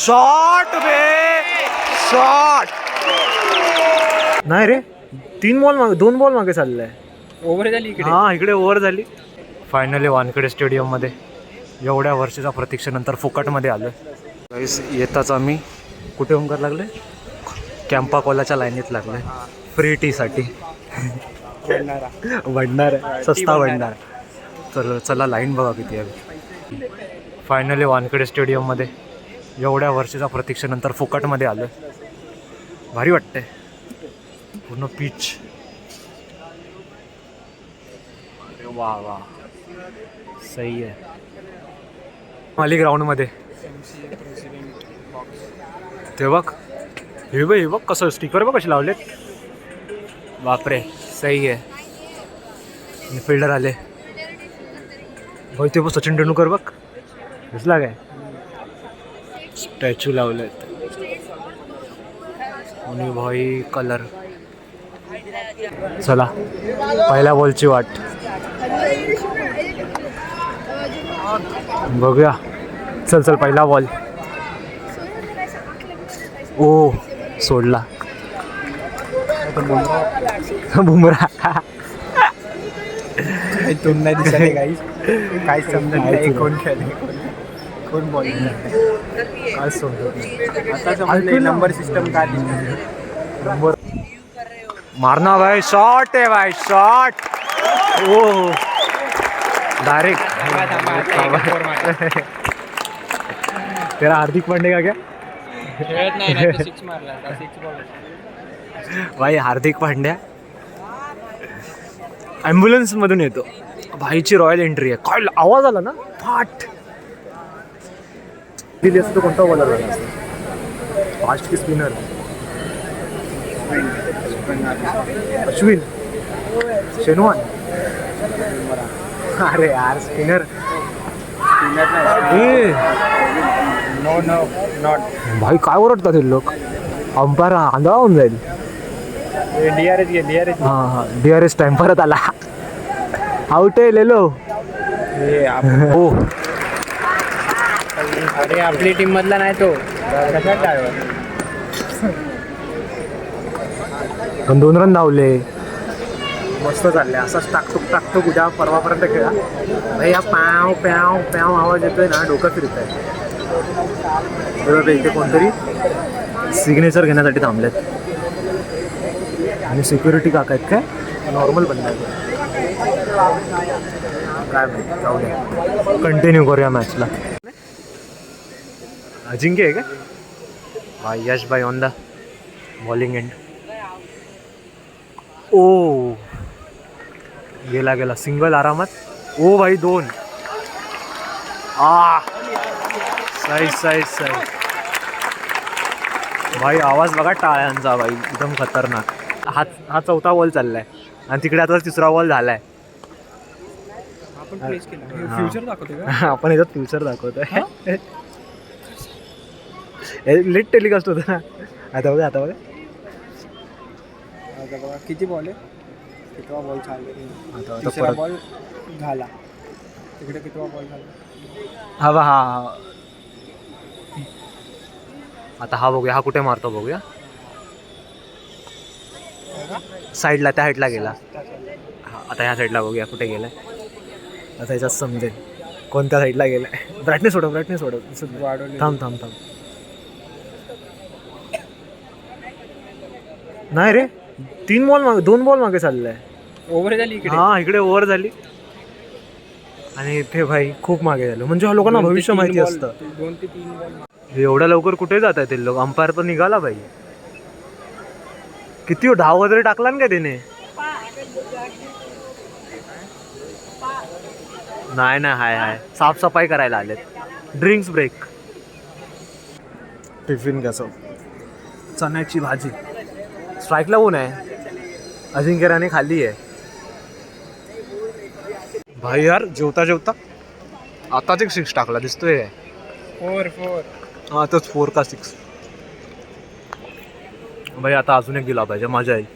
Shot बे. Shot. नाही रे तीन बॉल मागे दोन बॉल मागे चाललाय. ओव्हर झाली इकडे. हा इकडे ओव्हर झाली. फायनली वानखेडे स्टेडियममध्ये एवढ्या वर्षाच्या प्रतीक्षेनंतर फुकटमध्ये आलो गाईस येताच आम्ही. कुठे होऊन करायला लागले? कॅम्पा कॉलाच्या लाईनीत लागले. फ्री टीसाठी भंडार आहे सस्ता भंडार तर चला लाईन बघा किती आहे. फायनली वानखेडे स्टेडियममध्ये एवढ्या वर्षाच्या प्रतीक्षेनंतर फुकटमध्ये आलं भारी वाटतंय. पूर्ण पीच अरे वा वा. सही आहे. माली ग्राउंडमध्ये ते बघ. हे बघ हे बघ कसं स्टिकर बघ कसे लावलेत. बापरे सही आहे. फिल्डर आले. बघ ते बघ सचिन तेंडुलकर बघ. दिसला काय स्टॅच्यू लावलेत आणि भाई कलर. चला पहिल्या बॉलची वाट. बघूया. चल चल पहिला बॉल. ओ सोडला. बुमरा. तोंड नाही दिसले काही. काय समजत नाही कोण खेळले कोण बॉल काय सोडतो आता समजले नंबर सिस्टम काय नंबर मारना भाई शॉट है भाई शॉट ओ. डायरेक्ट तेरा हार्दिक पांडे का क्या? खेळत नाही सिक्स मारला सिक्स बॉल भाई हार्दिक पांड्या. ॲम्ब्युलन्स मधून येतो. भाईची रॉयल एंट्री आहे. काय आवाज आला ना? फाट दिली असतं तर कोणता बॉलर झाला असता? फास्ट की स्पिनर अश्विन. शेनवान. अरे यार स्पिनर नो नो नॉट भाई काय ओरडतात हे लोक? अंपायर आंधळा होऊन जाईल. डी आर एच घे डी आर एच हा हा. डी आर एस टाइम परत आला. आउट आहे लेलो. हे हो. अरे आपली टीम मधला नाही तो. कशात दोन रन धावले. मस्त चालले. असाच टाकटूक टाकटूक उद्या परवापर्यंत खेळा. भाई या प्याव प्याव प्याव आवाज येतोय ना डोकं फिरत आहे बरोबर इथे कोणतरी सिग्नेचर घेण्यासाठी थांबलेत. आणि सिक्युरिटी काका आहेत काय? नॉर्मल बंद आहे काय जाऊ द्या कंटिन्यू करूया मॅचला अजिंक्य आहे का? भाई यश भाई ऑन द बॉलिंग एंड ओ. गेला गेला. सिंगल आरामात. ओ भाई दोन. आ. साईज साईज साईज भाई आवाज बघा टाळ्यांचा भाई. एकदम खतरनाक. हा हा चौथा बॉल चाललाय. आणि तिकडे आता तिसरा बॉल झालाय. आपण प्लेस केला. हा. फ्युचर दाखवतो का? आपण याच्यात फ्युचर दाखवतोय. लेट टेलिकास्ट होतं ना. आता बघा आता बघा. आता बघा किती बॉल आहे? कितवा बॉल चालला आता तिसरा परत बॉल झाला. तिकडे कितवा बॉल झाला? हा बा हा हा. आता हा बघूया हा कुठे मारतो बघूया? साईडला त्या साईडला गेला. हा आता ह्या साईडला बघूया कुठे गेलाय. आता याच्यात समजेल. कोणत्या साईडला गेलाय. ब्राईटनेस सोडव ब्राईटनेस सोडव. दिसत- वाढवले थांब थांब थांब. नाही रे. तीन बॉल मागे दोन बॉल मागे चाललाय. ओव्हर झाली इकडे. हा इकडे ओव्हर झाली. आणि इथे भाई खूप मागे झालं. म्हणजे हा लोकांना भविष्य माहिती असतं. दोन ते तीन बॉल एवढ्या लवकर कुठे जात आहेत ते लोक? अंपायर पण निघाला पाहिजे किती हो, धाव वगैरे टाकला ना का त्याने? नाही नाही हाय हाय. साफसफाई करायला आलेत. ड्रिंक्स ब्रेक टिफिन कसं चण्याची भाजी. स्ट्राईकला ऊन आहे. अजिंक्य राणे खाली आहे. भाई यार जेवता जेवता आताच एक सिक्स टाकला दिसतोय. Four four. हा तोच फोर का सिक्स भाई आता अजून एक दिला पाहिजे मजा येईल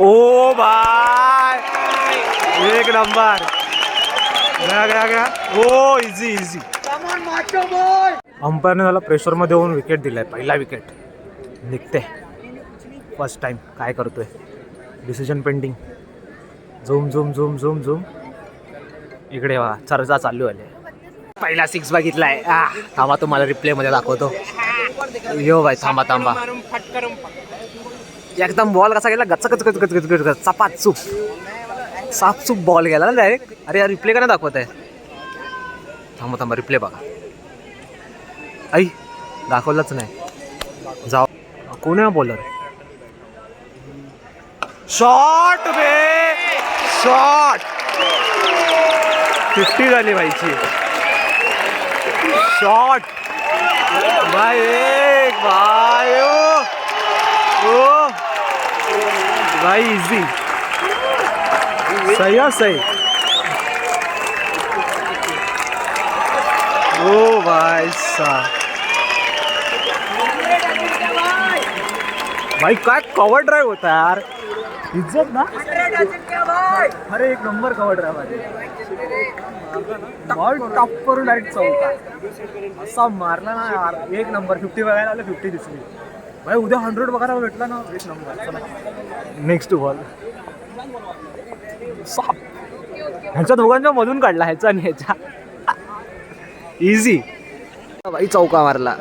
ओ भाय एक नंबर. गया गया गया ओ इझी इझी अंपायरने त्याला प्रेशरमध्ये होऊन विकेट दिलाय पहिला विकेट निघते. फर्स्ट टाईम काय करतो आहे decision pending zoom zoom zoom zoom zoom. इकडे वा चर्चा चालू आले पहिला सिक्स बघितलाय. आ, थांबा तुम्हाला रिप्ले मध्ये दाखवतो. यो भाई थांबा थांबा. एकदम बॉल कसा गेला? गच गच गच गच गच गच गच चपात चूप साफ चूप बॉल गेला ना डायरेक्ट अरे यार रिप्ले का नाही दाखवत आहे थांबा थांबा रिप्ले बघा. आई दाखवलंच नाही. जाऊ. कोण आहे? बॉलर शॉट बे शॉट फिफ्टी झाली बाईची. शॉट बाय एक बाय ओ! भाई इजी सही है सही. ओ भाई साहब. भाई काय कवर ड्राईव्ह होता यार. इज्जत ना? अरे एक number cover drive ball top करून डायरेक्ट चौका असा मारला ना यार. एक नंबर फिफ्टी बघायला आलं फिफ्टी दिसली. भाई उद्या हंड्रेड बघायला भेटला ना एक नंबर नेक्स्ट बॉल साप. ह्याच्या दोघांच्या मधून काढला ह्याचा आणि ह्याच्या. इझी भाई चौका मारला.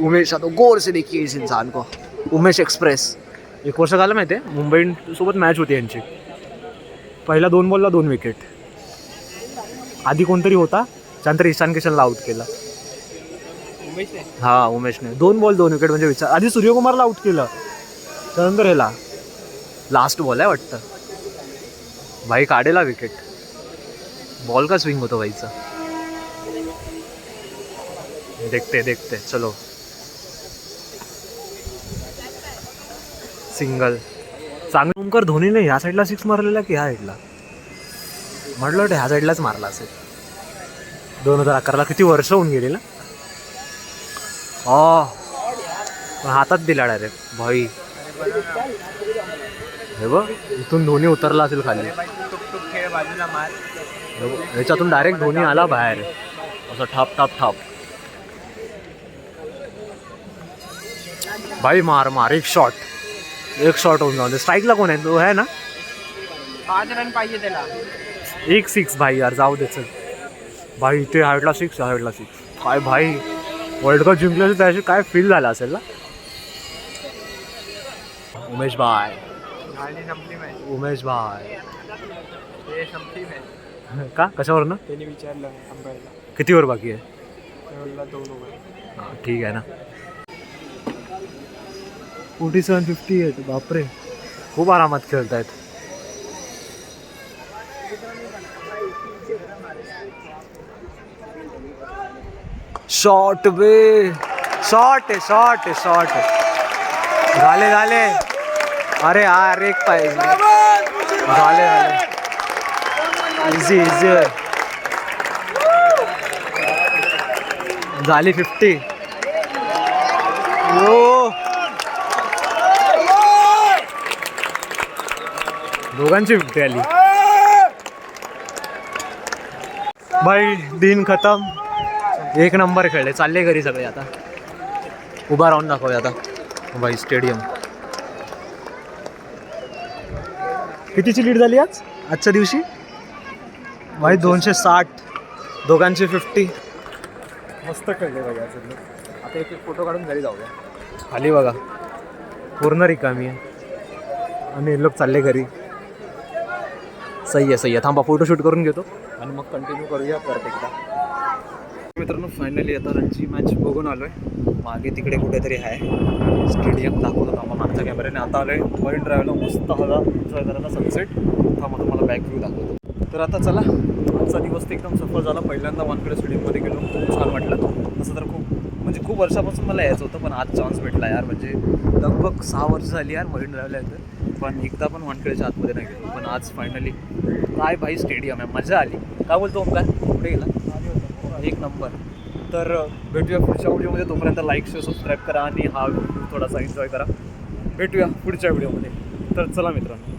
उमेश तो गौर से देखिए इस इंसान को। उमेश एक्सप्रेस। एक वर्ष झालं माहिती आहे मुंबई सोबत मॅच होती यांची. पहिला दोन बॉलला दोन विकेट आधी कोणतरी होता त्यानंतर ईशान किशनला आउट केला. हा उमेशने. दोन बॉल दोन विकेट म्हणजे विचार. आधी सूर्यकुमारला आउट केलं. त्यानंतर ह्याला. लास्ट बॉल आहे वाटतं. भाई काढेला विकेट बॉल का स्विंग होतो भाईचा? देखते देखते. चलो. सिंगल. चांगलं ओमकर धोनीने ह्या साईडला सिक्स मारलेला की ह्या साईडला म्हटलं वाटतं ह्या साईडलाच मारला असेल. दोन हजार अकराला किती वर्ष होऊन गेली ना? हा. पण हातात दिला डायरेक्ट भाई. हे बघ इथून धोनी उतरला असेल खाली. ह्याच्यातून डायरेक्ट धोनी आला बाहेर. असं ठाप ठाप ठाप. भाई मार मार एक शॉट एक शॉट होऊन जाऊ दे. स्ट्राईकला कोण आहे? तो आहे ना? पाच रन पाहिजे त्याला. एक सिक्स भाई यार जाऊ दे चल. भाई इथे हाईटला सिक्स हाईटला सिक्स काय भाई? वर्ल्ड कप जिंकल्याचं त्याशी काय फील झाला असेल ना? उमेश भाई. झाली संपली मॅच उमेश भाई. ते संपली मॅच का? कशावर ना त्यांनी विचारलं अंबाईला. किती वर बाकी आहे? दोन ओव्हर ठीक आहे ना. फोर्टी सेवन फिफ्टी आहेत बापरे खूप आरामात खेळतायत. शॉर्ट बे शॉट आहे शॉट आहे शॉट आहे झाले झाले अरे यार, एक पाहिजे झाले झाले इझी इझी झाली फिफ्टी ओ दोघांची फिफ्टी आली. भाई दिन खतम. एक नंबर खेळले. चालले घरी सगळे आता. उभा राहून दाखवूया आता. भाई स्टेडियम कितीची लीड झाली आज? आजच्या दिवशी? भाई दोनशे साठ. दोघांची फिफ्टी मस्त खेळले बघा आता एक एक फोटो काढून घरी जाऊया. खाली बघा. पूर्ण रिकामी आहे. आणि लोक चालले घरी. सही आहे सही आहे. थांबा फोटोशूट करून घेतो. आणि मग कंटिन्यू करूया परत एकदा. मित्रांनो फायनली आता रणजी मॅच बघून आलो आहे मागे तिकडे कुठेतरी आहे. स्टेडियम दाखवतो थांबा मागच्या कॅमेऱ्याने आता आलोय. मरीन ड्रायव्हला मस्त हवा. एन्जॉय करायला सनसेट थांबा तुम्हाला बॅक व्ह्यू दाखवतो. तर आता चला. आजचा दिवस एकदम सफल झाला. पहिल्यांदा वानखेडे स्टेडियममध्ये गेलो. खूप छान वाटलं. तसं तर खूप म्हणजे खूप वर्षापासून मला यायचं होतं पण आज चान्स भेटला यार. म्हणजे लगभग सहा वर्ष झाली यार मरीन ड्राईव्हला येतं पण एकदा पण वानखेडेच्या आतमध्ये नाही गेलो. पण आज फायनली काय भाई स्टेडियम आहे. मजा आली. काय बोलतो ओमकार? कुठे गेला. एक नंबर तर भेटूया पुढच्या व्हिडिओमध्ये तोपर्यंत लाईक शेअर सबस्क्राईब करा आणि हा व्हिडिओ थोडासा एन्जॉय करा. भेटूया पुढच्या व्हिडिओमध्ये तर चला मित्रांनो.